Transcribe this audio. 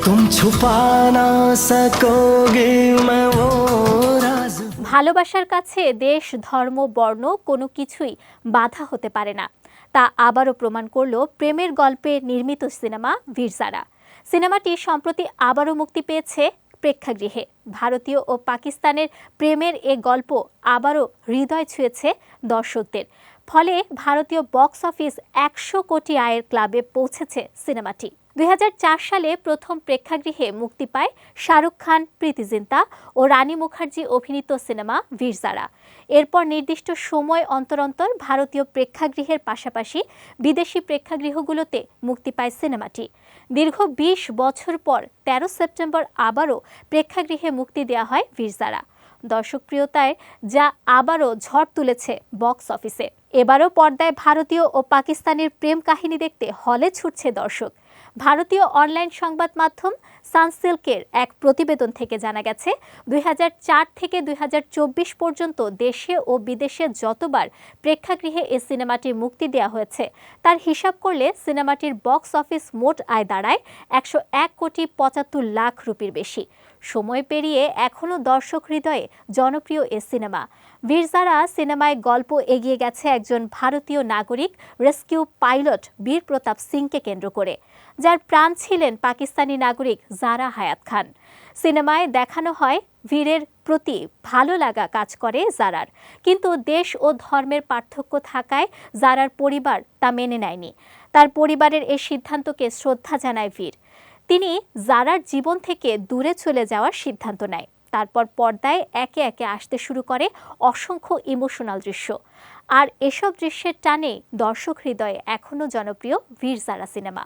तुम छुपा ना सकोगे मैं वो राज ভালোবাসার কাছে দেশ ধর্ম বর্ণ কোনো কিছুই বাধা হতে পারে না তা আবারও প্রমাণ করল প্রেমের গল্পে নির্মিত সিনেমা বীরজারা সিনেমাটি সম্প্রতি আবারও মুক্তি পেয়েছে প্রেক্ষাগৃহে ভারতীয় ও পাকিস্তানের প্রেমের এ গল্প আবারও হৃদয় ছুঁয়েছে দর্শকদের ফলে ভারতীয় বক্স অফিস একশো কোটি আয়ের ক্লাবে পৌঁছেছে সিনেমাটি দুই হাজার চার সালে প্রথম প্রেক্ষাগৃহে মুক্তি পায় শাহরুখ খান, প্রীতি জিন্তা ও রানী মুখার্জি অভিনীত সিনেমা বীরজারা এরপর নির্দিষ্ট সময় অন্তর অন্তর ভারতীয় প্রেক্ষাগৃহের পাশাপাশি বিদেশি প্রেক্ষাগৃহগুলোতে মুক্তি পায় সিনেমাটি। দীর্ঘ বিশ বছর পর তেরো সেপ্টেম্বর আবারও প্রেক্ষাগৃহে মুক্তি দেওয়া হয় বীরজারা দর্শকপ্রিয়তায় যা আবারও ঝড় তুলেছে বক্স অফিসে। এবারও পর্দায় ভারতীয় ও পাকিস্তানের প্রেম কাহিনী দেখতে হলে ছুটছে দর্শক। ভারতীয় অনলাইন সংবাদ মাধ্যম সানসিল্কের এক প্রতিবেদন থেকে জানা গেছে, দুই হাজার চার থেকে দুই হাজার চব্বিশ পর্যন্ত দেশে ও বিদেশে যতবার প্রেক্ষাগৃহে এ সিনেমাটি মুক্তি দেওয়া হয়েছে, তার হিসাব করলে সিনেমাটির বক্স অফিস মোট আয় দাঁড়ায় একশো এক কোটি পঁচাত্তর লাখ রুপির বেশি। সময় পেরিয়ে এখনও দর্শক হৃদয়ে জনপ্রিয় এ সিনেমা। বীরজারা সিনেমায় গল্প এগিয়ে গেছে একজন ভারতীয় নাগরিক রেস্কিউ পাইলট বীর প্রতাপ সিংকে কেন্দ্র করে, যার প্রাণ ছিলেন পাকিস্তানি নাগরিক জারা হায়াত খান। সিনেমায় দেখানো হয় ভীরের প্রতি ভালো লাগা কাজ করে জারার, কিন্তু দেশ ও ধর্মের পার্থক্য থাকায় জারার পরিবার তা মেনে নেয়নি। তার পরিবারের এই সিদ্ধান্তকে শ্রদ্ধা জানায় বীর তিনি জারার জীবন থেকে দূরে চলে যাওয়ার সিদ্ধান্ত নেয়। তারপর পর্দায় একে একে আসতে শুরু করে অসংখ্য ইমোশনাল দৃশ্য। আর এসব দৃশ্যের টানে দর্শক হৃদয়ে এখনও জনপ্রিয় বীর জারা সিনেমা।